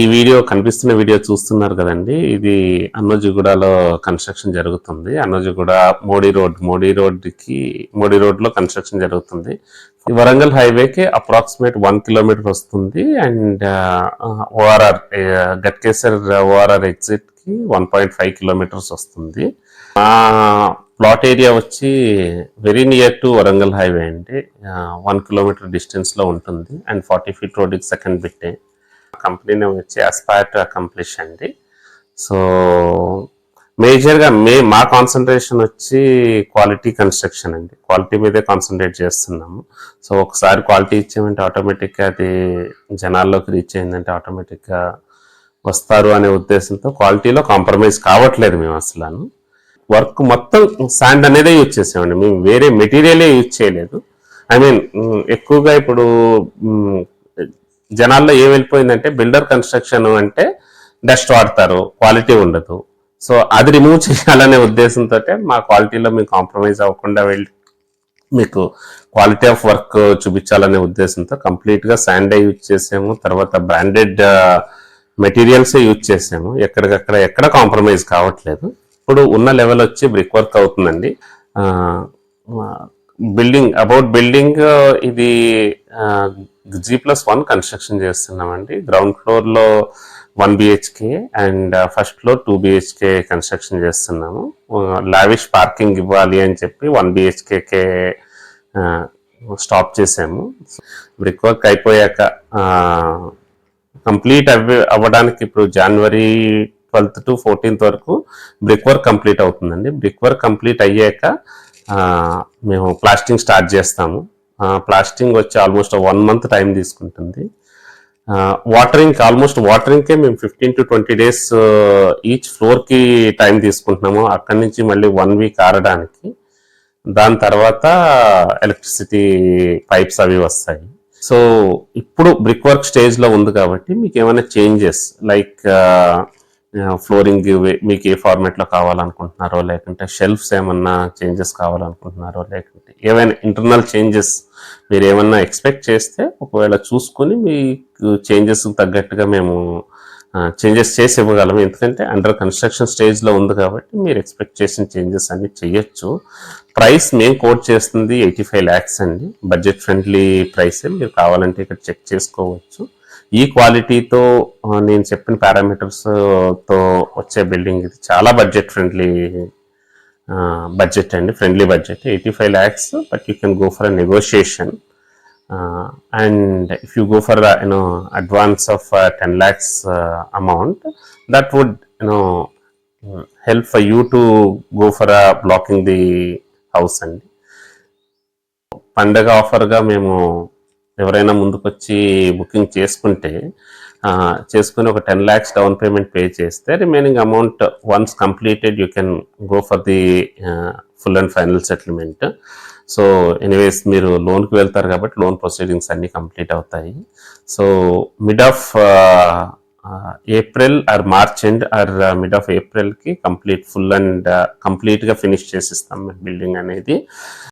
ఈ వీడియో కనిపిస్తున్న వీడియో చూస్తున్నారు కదండి. ఇది అన్నోజిగూడలో కన్స్ట్రక్షన్ జరుగుతుంది. అన్నోజిగూడ మోడీ రోడ్ మోడీ రోడ్కి మోడీ రోడ్లో కన్స్ట్రక్షన్ జరుగుతుంది. వరంగల్ హైవేకి అప్రాక్సిమేట్ వన్ కిలోమీటర్ వస్తుంది అండ్ ఓఆర్ఆర్ గట్కేసర్ ఓఆర్ఆర్ ఎగ్జిట్కి వన్ పాయింట్ ఫైవ్ కిలోమీటర్స్ వస్తుంది. ప్లాట్ ఏరియా వచ్చి very near to Warangal highway అండి. వన్ కిలోమీటర్ డిస్టెన్స్లో ఉంటుంది. అండ్ ఫార్టీ ఫీట్ రోడ్కి సెకండ్ బిట్టే. కంపెనీ నేమ్ వచ్చి అస్పైర్ టు అకంప్లిష్ అండి. సో మేజర్గా మే మా కాన్సన్ట్రేషన్ వచ్చి క్వాలిటీ కన్స్ట్రక్షన్ అండి. క్వాలిటీ మీదే కాన్సన్ట్రేట్ చేస్తున్నాము. సో ఒకసారి క్వాలిటీ ఇచ్చామంటే ఆటోమేటిక్గా అది జనాల్లోకి రీచ్ అయిందంటే ఆటోమేటిక్గా వస్తారు అనే ఉద్దేశంతో క్వాలిటీలో కాంప్రమైజ్ కావట్లేదు మేము అసలు వర్క్ మొత్తం శాండ్ అనేదే యూజ్ చేసామండి. మేము వేరే మెటీరియలే యూజ్ చేయలేదు. ఐ మీన్ ఎక్కువగా ఇప్పుడు జనాల్లో ఏం వెళ్ళిపోయిందంటే బిల్డర్ కన్స్ట్రక్షన్ అంటే డస్ట్ వాడతారు క్వాలిటీ ఉండదు. సో అది రిమూవ్ చేయాలనే ఉద్దేశంతో మా క్వాలిటీలో మేము కాంప్రమైజ్ అవ్వకుండా వెళ్ళి మీకు క్వాలిటీ ఆఫ్ వర్క్ చూపించాలనే ఉద్దేశంతో కంప్లీట్గా శాండే యూజ్ చేసాము. తర్వాత బ్రాండెడ్ మెటీరియల్సే యూజ్ చేసాము. ఎక్కడికక్కడ ఎక్కడ కాంప్రమైజ్ కావట్లేదు. ఇప్పుడు ఉన్న లెవెల్ వచ్చి బ్రిక్ వర్క్ అవుతుందండి. బిల్డింగ్ అబౌట్ బిల్డింగ్ ఇది జీ ప్లస్ వన్ కన్స్ట్రక్షన్ చేస్తున్నామండి. గ్రౌండ్ ఫ్లోర్లో one BHK and first floor two BHK construction చేస్తున్నాము. లావిష్ పార్కింగ్ ఇవ్వాలి అని చెప్పి వన్ బిహెచ్కేకే స్టాప్ చేసాము బ్రిక్ వర్క్ అయిపోయాక కంప్లీట్ అవ్వ అవ్వడానికి ఇప్పుడు జనవరి ట్వెల్త్ టు ఫోర్టీన్త్ వరకు బ్రిక్ వర్క్ కంప్లీట్ అవుతుందండి. బ్రిక్ వర్క్ కంప్లీట్ అయ్యాక మేము ప్లాస్టింగ్ స్టార్ట్ చేస్తాము. ప్లాస్టింగ్ వచ్చి ఆల్మోస్ట్ వన్ మంత్ టైం తీసుకుంటుంది. వాటరింగ్ ఆల్మోస్ట్ వాటరింగ్కే మేము fifteen to twenty days each ఫ్లోర్కి టైం తీసుకుంటున్నాము. అక్కడి నుంచి మళ్ళీ వన్ వీక్ ఆరడానికి. దాని తర్వాత ఎలక్ట్రిసిటీ పైప్స్ అవి వస్తాయి. సో ఇప్పుడు బ్రిక్ వర్క్ స్టేజ్లో ఉంది కాబట్టి మీకు ఏమైనా చేంజెస్? లైక్ ఫ్లోరింగ్ మీకు ఏ ఫార్మాట్లో కావాలనుకుంటున్నారో లేకుంటే షెల్ఫ్స్ ఏమన్నా చేంజెస్ కావాలనుకుంటున్నారో లేకుంటే ఏవైనా ఇంటర్నల్ చేంజెస్ మీరు ఏమన్నా ఎక్స్పెక్ట్ చేస్తే ఒకవేళ చూసుకొని మీకు చేంజెస్ తగ్గట్టుగా మేము చేంజెస్ చేసి ఇవ్వగలము ఎందుకంటే అండర్ కన్స్ట్రక్షన్ స్టేజ్లో ఉంది కాబట్టి మీరు ఎక్స్పెక్ట్ చేసిన చేంజెస్ అన్ని చేయొచ్చు. ప్రైస్ మేము కోట్ చేస్తుంది ఎయిటీ ఫైవ్ ల్యాక్స్ అండి బడ్జెట్ ఫ్రెండ్లీ ప్రైస్ మీరు కావాలంటే ఇక్కడ చెక్ చేసుకోవచ్చు. ఈ క్వాలిటీతో నేను చెప్పిన పారామీటర్స్తో వచ్చే బిల్డింగ్ ఇది చాలా బడ్జెట్ ఫ్రెండ్లీ బడ్జెట్ అండి. Friendly budget eighty five lakhs but you can go for a negotiation and if you go for you know advance of ten lakhs amount that would you know help for you to go for blocking the house అండి. పండగ ఆఫర్గా మేము ఎవరైనా ముందుకొచ్చి booking చేసుకుంటే చేసుకుని ఒక ten lakhs down payment pay చేస్తే remaining amount once completed you can go for the full and final settlement. So anyways మీరు లోన్కి వెళ్తారు కాబట్టి లోన్ ప్రొసీడింగ్స్ అన్నీ కంప్లీట్ అవుతాయి. So mid of April or March end or mid of ఏప్రిల్కి complete full and కంప్లీట్గా finish చేసిస్తాం building అనేది.